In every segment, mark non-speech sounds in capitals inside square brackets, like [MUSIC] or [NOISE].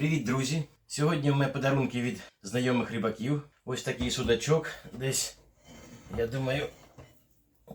Привіт, друзі! Сьогодні в мене подарунки від знайомих рибаків. Ось такий судачок, десь, я думаю,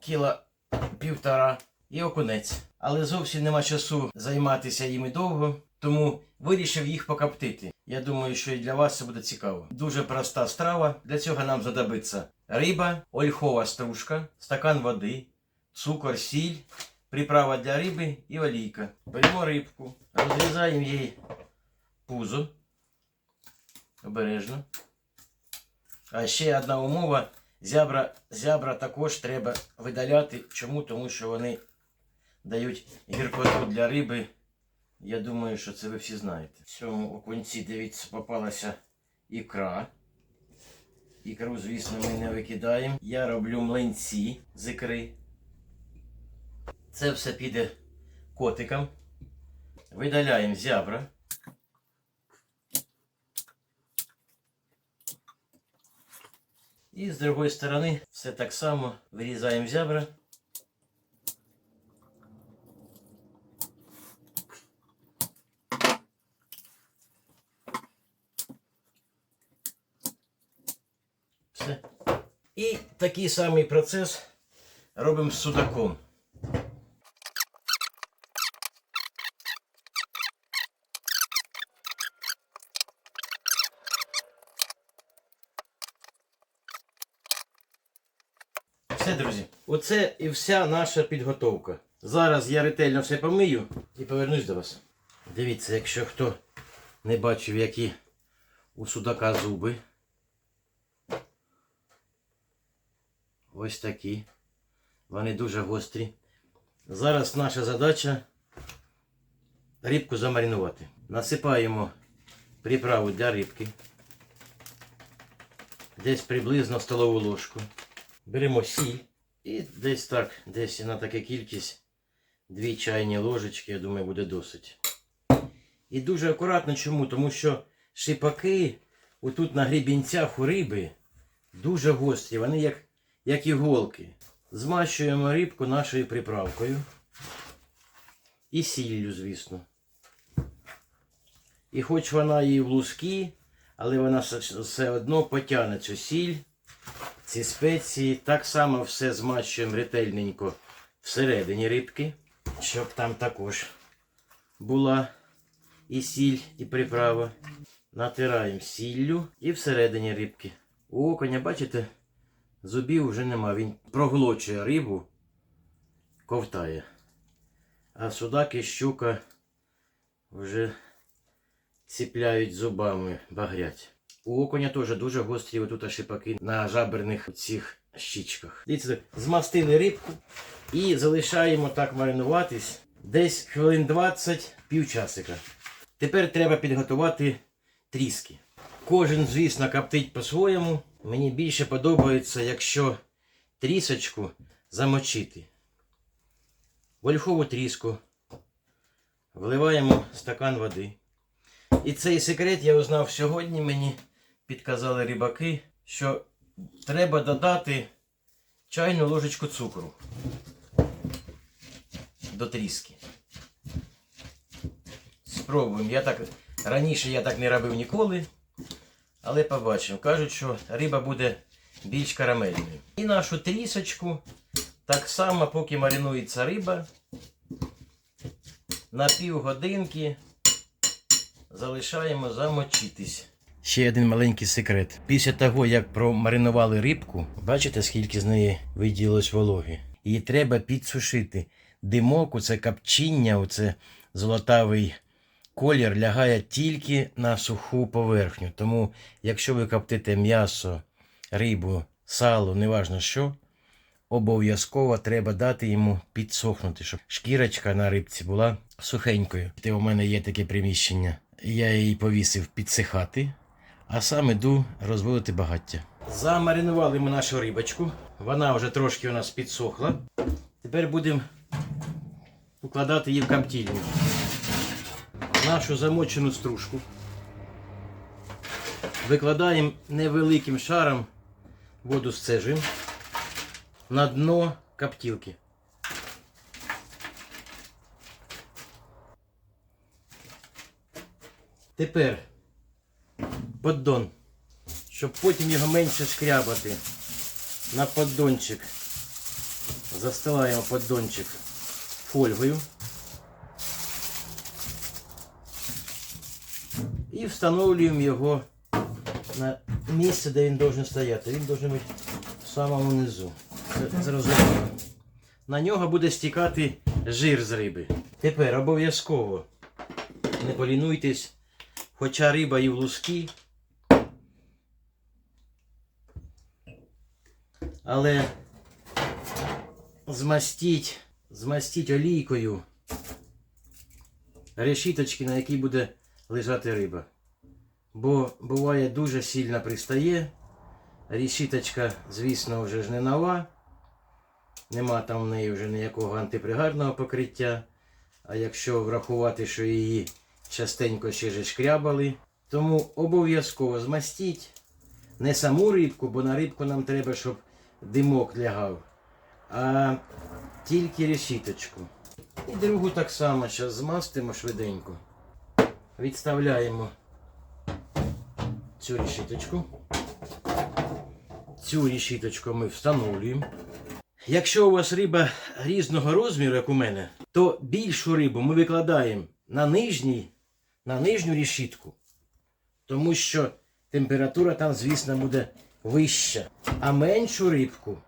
кіла півтора і окунець. Але зовсім нема часу займатися їми довго, тому вирішив їх покоптити. Я думаю, що і для вас це буде цікаво. Дуже проста страва. Для цього нам знадобиться риба, ольхова стружка, стакан води, цукор, сіль, приправа для риби і олійка. Беремо рибку, розрізаємо її пузо. Обережно. А ще одна умова. Зябра, зябра також треба видаляти. Чому? Тому що вони дають гіркоту для риби. Я думаю, що це ви всі знаєте. В цьому окунці, дивіться, попалася ікра. Ікру, звісно, ми не викидаємо. Я роблю млинці з ікри. Це все піде котикам. Видаляємо зябра. І з другої сторони все так само вирізаємо зябра. Все. І такий самий процес робимо з судаком. Все, друзі, оце і вся наша підготовка. Зараз я ретельно все помию і повернусь до вас. Дивіться, якщо хто не бачив, які у судака зуби. Ось такі. Вони дуже гострі. Зараз наша задача рибку замаринувати. Насипаємо приправу для рибки. Десь приблизно столову ложку. Беремо сіль і десь так, десь на таку кількість, дві чайні ложечки, я думаю, буде досить. І дуже акуратно чому? Тому що шипаки отут на грібінцях у риби дуже гострі, вони як, як іголки. Змащуємо рибку нашою приправкою. І сіллю, звісно. І хоч вона і в луски, але вона все- одно потягне цю сіль ці спеції. Так само все змащуємо ретельненько всередині рибки, щоб там також була і сіль, і приправа. Натираємо сіллю і всередині рибки. У окуня, бачите, зубів вже нема. Він проглочує рибу, ковтає. А судак і щука вже ціпляють зубами, багрять. У окуня теж дуже гострі отут шипаки на жаберних цих щічках. Дивіться, змастили рибку і залишаємо так маринуватись десь хвилин 20 півчасика. Тепер треба підготувати тріски. Кожен, звісно, коптить по-своєму. Мені більше подобається, якщо трісочку замочити. В ольхову тріску вливаємо стакан води. І цей секрет я узнав сьогодні. Мені підказали рибаки, що треба додати чайну ложечку цукру до тріски. Спробуємо. Я так, раніше я так не робив ніколи, але побачимо. Кажуть, що риба буде більш карамельною. І нашу трісочку так само, поки маринується риба, на півгодинки залишаємо замочитись. Ще один маленький секрет. Після того, як промаринували рибку, бачите, скільки з неї виділилось вологи. Її треба підсушити. Димок, оце капчіння, оце золотавий колір лягає тільки на суху поверхню. Тому, якщо ви коптите м'ясо, рибу, сало, неважно що, обов'язково треба дати йому підсохнути, щоб шкірочка на рибці була сухенькою. Те у мене є таке приміщення. Я її повісив підсихати, а сам іду розводити багаття. Замаринували ми нашу рибочку. Вона вже трошки у нас підсохла. Тепер будемо укладати її в коптильню. Нашу замочену стружку. Викладаємо невеликим шаром, воду сцежуємо на дно коптілки. Тепер поддон. Щоб потім його менше шкрябати. На поддончик. Застилаємо поддончик фольгою. І встановлюємо його на місце, де він должен стояти. Він должен бути в самому низу. Це зрозуміло. На нього буде стікати жир з риби. Тепер обов'язково не полінуйтесь, хоча риба і в луски. Але змастіть, змастіть олійкою решіточки, на якій буде лежати риба. Бо буває дуже сильно пристає. Решіточка, звісно, вже ж не нова. Нема там в неї вже ніякого антипригарного покриття. А якщо врахувати, що її частенько ще ж шкрябали, тому обов'язково змастіть не саму рибку, бо на рибку нам треба, щоб димок лягав, а тільки решіточку. І другу так само зараз змастимо швиденько. Відставляємо цю решіточку. Цю решіточку ми встановлюємо. Якщо у вас риба різного розміру, як у мене, то більшу рибу ми викладаємо на нижній, на нижню решітку. Тому що температура там, звісно, буде вища. А меншу рибку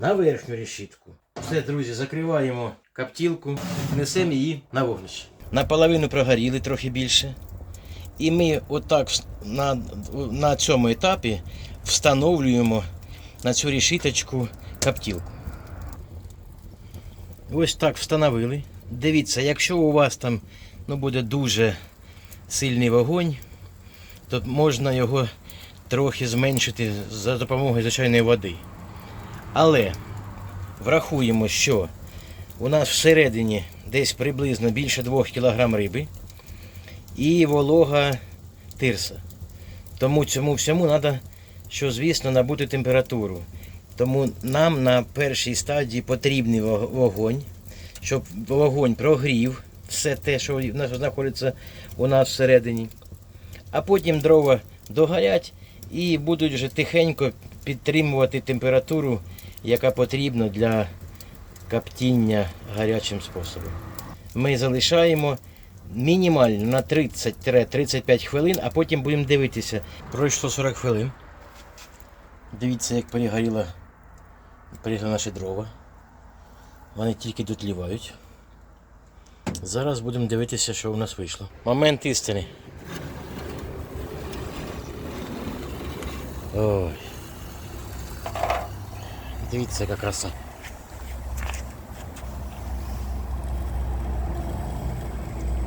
на верхню решітку. Все, друзі, закриваємо коптілку, несемо її на вогнище. Наполовину прогоріли трохи більше. І ми отак на, на цьому етапі встановлюємо на цю решіточку коптілку. Ось так встановили. Дивіться, якщо у вас там ну, буде дуже сильний вогонь, то можна його трохи зменшити за допомогою звичайної води. Але врахуємо, що у нас всередині десь приблизно більше 2 кг риби і волога тирса. Тому цьому всьому треба, що звісно, набути температуру. Тому нам на першій стадії потрібний вогонь, щоб вогонь прогрів все те, що знаходиться у нас всередині. А потім дрова догорять і будуть вже тихенько підтримувати температуру, яка потрібна для коптіння гарячим способом. Ми залишаємо мінімально на 30-35 хвилин, а потім будемо дивитися. Пройшло 40 хвилин. Дивіться, як перегоріла, перегоріли наші дрова. Вони тільки дотлівають. Зараз будемо дивитися, що у нас вийшло. Момент істини. Ой. Дивіться, яка краса.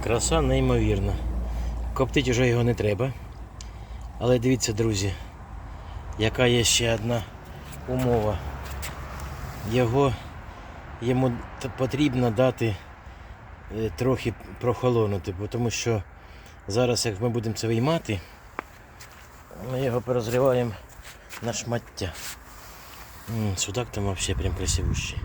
Краса неймовірна. Коптить уже його не треба. Але дивіться, друзі, яка є ще одна умова. Його йому потрібно дати е, трохи прохолонути, тому що зараз, як ми будемо це виймати, ми його порозриваємо на шмаття. Судак там взагалі прям красивущий.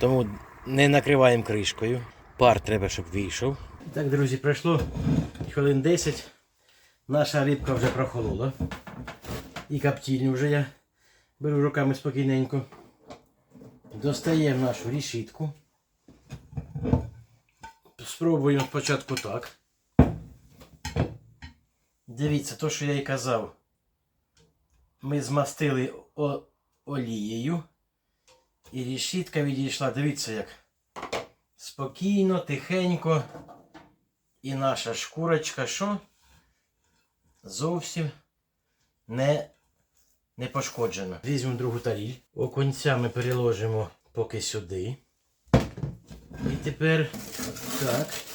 Тому не накриваємо кришкою. Пар треба, щоб вийшов. Так, друзі, пройшло хвилин 10. Наша рибка вже прохолола. І коптильню вже я беру руками спокійненько. Достаємо нашу рішітку. Спробуємо спочатку так. Дивіться, то, що я і казав. Ми змастили олією. І рішітка відійшла. Дивіться як. Спокійно, тихенько. І наша шкурочка що? Зовсім не, не пошкоджена. Візьмемо другу таріль. Окунця ми переложимо поки сюди. І тепер так.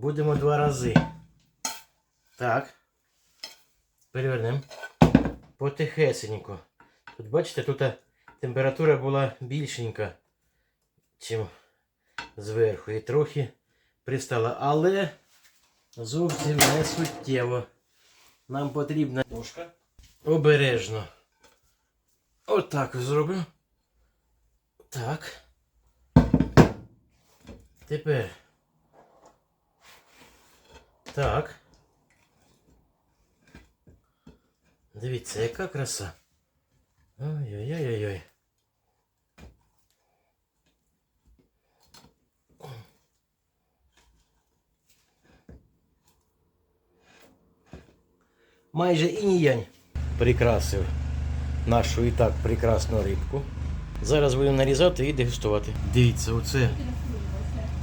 Будемо два рази. Так. Перевернемо. Потихесенько. Тут бачите, тут температура була більшенька, чим зверху. І трохи пристала. Але зовсім не суттєво. Нам потрібна дошка. Обережно. Отак зроблю. Так. Тепер Так. Дивіться, яка краса. Ой-ой-ой-ой. Майже інь-янь прикрасив нашу і так прекрасну рибку. Зараз будемо нарізати і дегустувати. Дивіться, оце,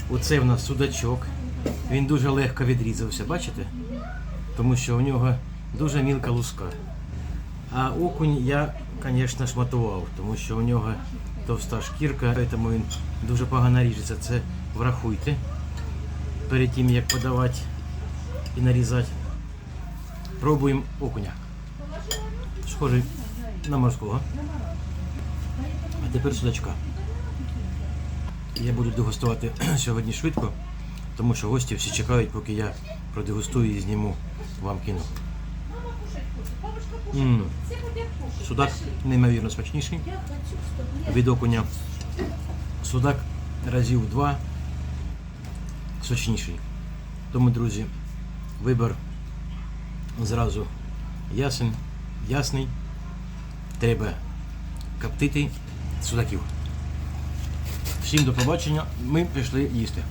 оце в нас судачок. Він дуже легко відрізався, бачите? Тому що у нього дуже мілка луска. А окунь я, звісно, шматував, тому що у нього товста шкірка, тому він дуже погано ріжеться. Це врахуйте перед тим, як подавати і нарізати. Пробуємо окуня. Схожий на морського. А тепер судачка. Я буду дегустувати [CLEARS THROAT] сьогодні швидко, тому що гості всі чекають, поки я продегустую і зніму вам кіно. М, Судак неймовірно смачніший. Від окуня. Судак разів два сочніший. Тому, друзі, вибір зразу ясен, ясний. Треба коптити судаків. Всім до побачення. Ми пішли їсти.